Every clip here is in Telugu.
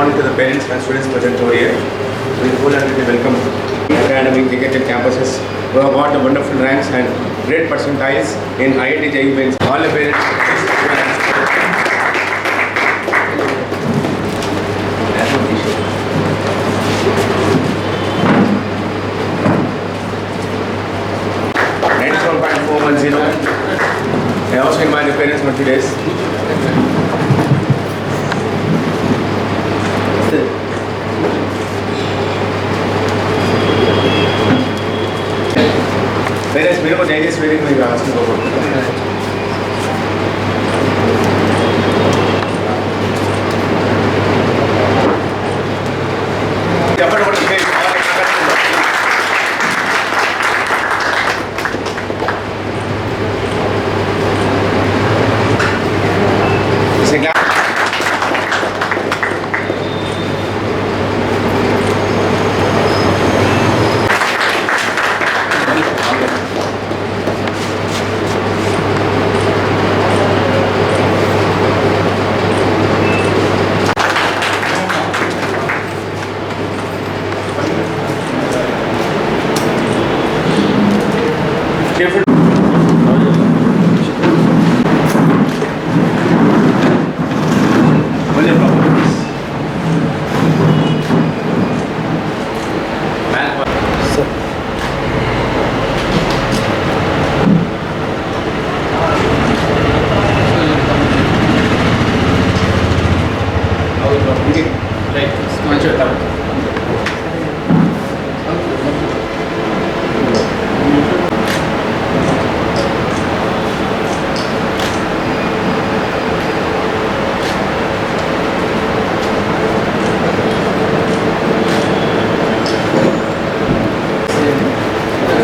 morning to the parents and students present over here. We wholeheartedly welcome academic JKT campuses who have got the wonderful ranks and great percentiles in IIT JEE mains. All the parents. I also invite the parents for today's. Parents మీరు కూడా దయచేసి వేదిక మీకు రాసుకోకూడదు చెప్పండి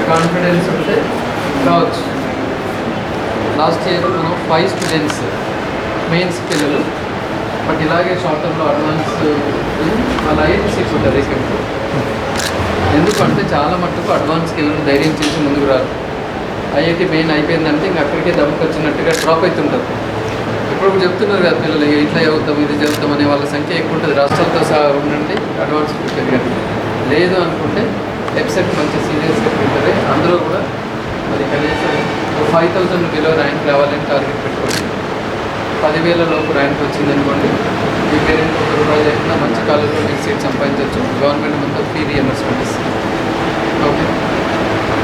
కాన్ఫిడెన్స్ ఉంటే కావచ్చు లాస్ట్ ఇయర్ మనం ఫైవ్ స్టూడెంట్స్ మెయిన్స్ పిల్లలు బట్ ఇలాగే షార్ట్ టర్మ్లో అడ్వాన్స్ వాళ్ళ ఐదు సీట్స్ ఉంటుంది రీసెంట్ ఎందుకంటే చాలా మట్టుకు అడ్వాన్స్కి వెళ్ళిన ధైర్యం చేసి ముందుకు రారు. ఐఐటి మెయిన్ అయిపోయిందంటే ఇంక అక్కడికే దమ్ముకు వచ్చినట్టుగా డ్రాప్ అవుతుంటారు ఇప్పుడు చెప్తున్నారు కదా పిల్లలు ఇట్లా అవుతాం ఇది చదువుతాం అనే వాళ్ళ సంఖ్య ఎక్కువ ఉంటుంది. రాష్ట్రాలతో సహా ఉండండి అడ్వాన్స్ పెరగండి లేదు అనుకుంటే వెబ్సైట్ మంచి సీరియస్గా ఉంటుంది. అందులో కూడా మరి కనీసం ఫైవ్ థౌసండ్ బిలో ర్యాంక్ రావాలని టార్గెట్ పెట్టుకోండి పదివేల లోపు ర్యాంక్ వచ్చింది అనుకోండి. మీ పేరెంట్ ఒక రూపాయలు లేకుండా మంచి కాలేజ్లో మీరు సీట్ సంపాదించవచ్చు. గవర్నమెంట్ మొత్తం ఫీ రియంబర్స్మెంట్ ఇస్తుంది. ఓకే?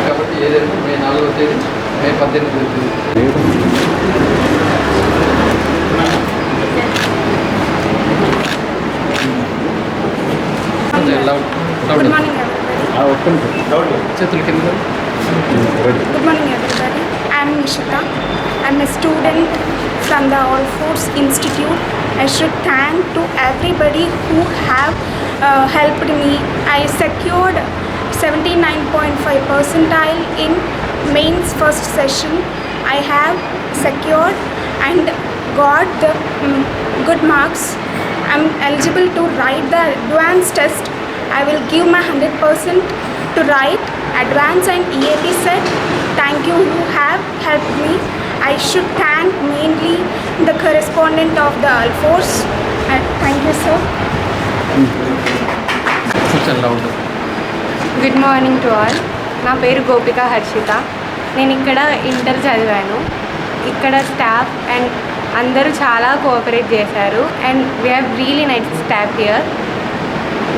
కాబట్టి ఏదైనా మే నాలుగో తేదీ మే పద్దెనిమిదో తేదీ. చేతులు కింద everybody. I'm Nishita. I'm a student from the All Foods Institute. I should thank to everybody who have uh, helped me. I secured 79.5 percentile in mains first session. I have secured and got the mm, good marks. I'm eligible to write the advanced test. I will give my 100% to write advanced and EAP set. Thank you who have helped me. I should thank mainly the correspondent of the Alforce. And thank you, sir. Good morning to all నా పేరు గోపిక హర్షిత. నేను ఇక్కడ ఇంటర్ చదివాను. ఇక్కడ స్టాఫ్ అండ్ అందరూ చాలా కోఆపరేట్ చేశారు. And we have really nice staff here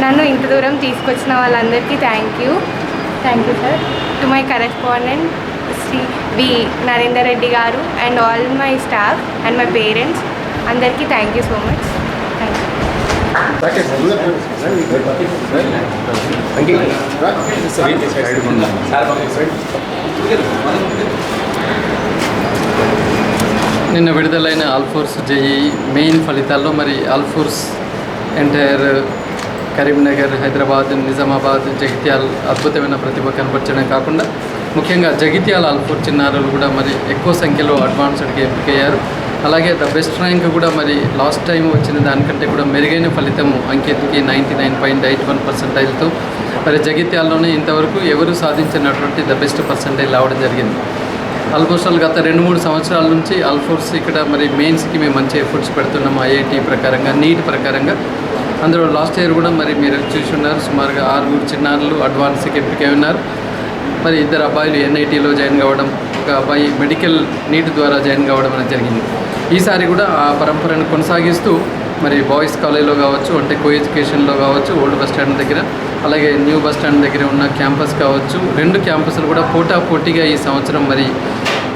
నన్ను ఇంత దూరం తీసుకొచ్చిన వాళ్ళందరికీ thank you thank you sir to my correspondent Shri V Narender Reddy గారు and all my staff and my parents. అందరికీ థ్యాంక్ యూ సో మచ్ నిన్న విడుదలైన ఆల్ఫోర్స్ జేఈ మెయిన్ ఫలితాల్లో మరి ఆల్ఫోర్స్ ఎంటైర్ కరీంనగర్ హైదరాబాద్ నిజామాబాద్ జగిత్యాల్ అద్భుతమైన ప్రతిభ కనపరచడం కాకుండా ముఖ్యంగా జగిత్యాల అల్పూర్ చిన్నారులు కూడా మరి ఎక్కువ సంఖ్యలో అడ్వాన్స్డ్కి ఎంపికయ్యారు. అలాగే ద బెస్ట్ ర్యాంక్ కూడా మరి లాస్ట్ టైం వచ్చిన దానికంటే కూడా మెరుగైన ఫలితం అంకిత్కి ninety nine point eight one పర్సెంటైల్తో. మరి జగిత్యాల్లోనే ఇంతవరకు ఎవరు సాధించినటువంటి ద బెస్ట్ పర్సెంటైల్ రావడం జరిగింది. ఆల్మోస్ట్ ఆల్ గత రెండు మూడు సంవత్సరాల నుంచి ఆల్ఫోర్స్ ఇక్కడ మరి మెయిన్స్కి మేము మంచి ఎఫర్ట్స్ పెడుతున్నాము ఐఐటి ప్రకారంగా నీట్ ప్రకారంగా. అందులో లాస్ట్ ఇయర్ కూడా మరి మీరు చూసి ఉన్నారు సుమారుగా ఆరుగురు చిన్నారులు అడ్వాన్స్కి ఎంపికై ఉన్నారు. మరి ఇద్దరు అబ్బాయిలు ఎన్ఐటీలో జాయిన్ కావడం ఒక అబ్బాయి మెడికల్ నీట్ ద్వారా జాయిన్ కావడం అనేది జరిగింది. ఈసారి కూడా ఆ పరంపరను కొనసాగిస్తూ మరి బాయ్స్ కాలేజ్లో కావచ్చు అంటే కో ఎడ్యుకేషన్లో కావచ్చు ఓల్డ్ బస్ స్టాండ్ దగ్గర అలాగే న్యూ బస్ స్టాండ్ దగ్గర ఉన్న క్యాంపస్ కావచ్చు రెండు క్యాంపస్లు కూడా పోటా పోటీగా ఈ సంవత్సరం మరి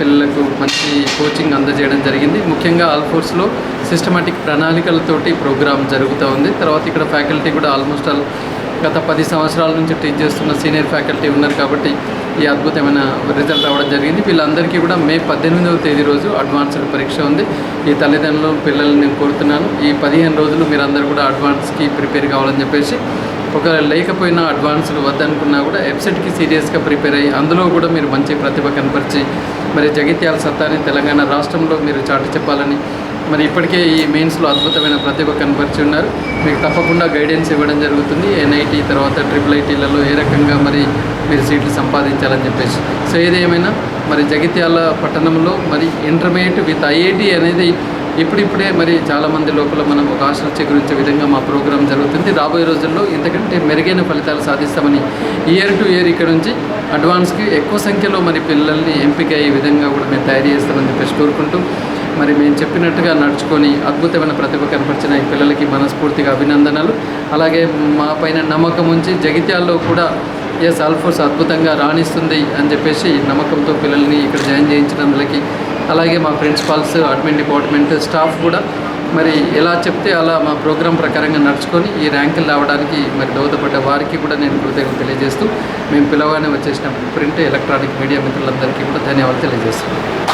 పిల్లలకు మంచి కోచింగ్ అందజేయడం జరిగింది. ముఖ్యంగా ఆల్ఫోర్స్లో సిస్టమాటిక్ ప్రణాళికలతోటి ప్రోగ్రామ్ జరుగుతూ ఉంది. తర్వాత ఇక్కడ ఫ్యాకల్టీ కూడా ఆల్మోస్ట్ ఆల్ గత పది సంవత్సరాల నుంచి టీచ్ చేస్తున్న సీనియర్ ఫ్యాకల్టీ ఉన్నారు కాబట్టి ఈ అద్భుతమైన రిజల్ట్ రావడం జరిగింది. వీళ్ళందరికీ కూడా మే పద్దెనిమిదవ తేదీ రోజు అడ్వాన్స్డ్ పరీక్ష ఉంది. ఈ తల్లిదండ్రులు పిల్లల్ని నేను కోరుతున్నాను. ఈ పదిహేను రోజులు మీరందరూ కూడా అడ్వాన్స్కి ప్రిపేర్ కావాలని చెప్పేసి ఒకవేళ లేకపోయినా అడ్వాన్స్లు వద్దనుకున్నా కూడా వెబ్సైట్కి సీరియస్గా ప్రిపేర్ అయ్యి అందులో కూడా మీరు మంచి ప్రతిభ కనపరిచి మరి జగిత్యాల సత్తాని తెలంగాణ రాష్ట్రంలో మీరు చాటి చెప్పాలని మరి ఇప్పటికే ఈ మెయిన్స్లో అద్భుతమైన ప్రతిభ కనపరిచి ఉన్నారు. మీకు తప్పకుండా గైడెన్స్ ఇవ్వడం జరుగుతుంది. ఎన్ఐటి తర్వాత ట్రిపుల్ ఐటీలలో ఏ రకంగా మరి మీరు సీట్లు సంపాదించాలని చెప్పేసి. సో ఏదేమైనా మరి జగిత్యాల పట్టణంలో మరి ఇంటర్మీడియట్ విత్ ఐఐటి అనేది ఇప్పుడిప్పుడే మరి చాలామంది లోపల మనం ఒక ఆశలు చేకూరించే విధంగా మా ప్రోగ్రాం జరుగుతుంది. రాబోయే రోజుల్లో ఇంతకంటే మెరుగైన ఫలితాలు సాధిస్తామని ఇయర్ టు ఇయర్ ఇక్కడ నుంచి అడ్వాన్స్కి ఎక్కువ సంఖ్యలో మరి పిల్లల్ని ఎంపిక అయ్యే విధంగా కూడా మేము తయారు చేస్తామని చెప్పేసి కోరుకుంటూ మరి మేము చెప్పినట్టుగా నడుచుకొని అద్భుతమైన ప్రతిభ కనపరిచిన ఈ పిల్లలకి మనస్ఫూర్తిగా అభినందనలు. అలాగే మా పైన నమ్మకం ఉంచి జగిత్యాల్లో కూడా ఎస్ ఆల్ఫోర్స్ అద్భుతంగా రాణిస్తుంది అని చెప్పేసి నమ్మకంతో పిల్లల్ని ఇక్కడ జాయిన్ చేయించినందులకి అలాగే మా ప్రిన్సిపాల్స్ అడ్మిన్ డిపార్ట్మెంట్ స్టాఫ్ కూడా మరి ఎలా చెప్తే అలా మా ప్రోగ్రాం ప్రకారంగా నడుచుకొని ఈ ర్యాంకులు రావడానికి మరి దోహదపడ్డ వారికి కూడా నేను కృతజ్ఞతలు తెలియజేస్తూ మేము పిలవగానే వచ్చేసిన ప్రింట్ ఎలక్ట్రానిక్ మీడియా మిత్రులందరికీ కూడా ధన్యవాదాలు తెలియజేస్తున్నాను.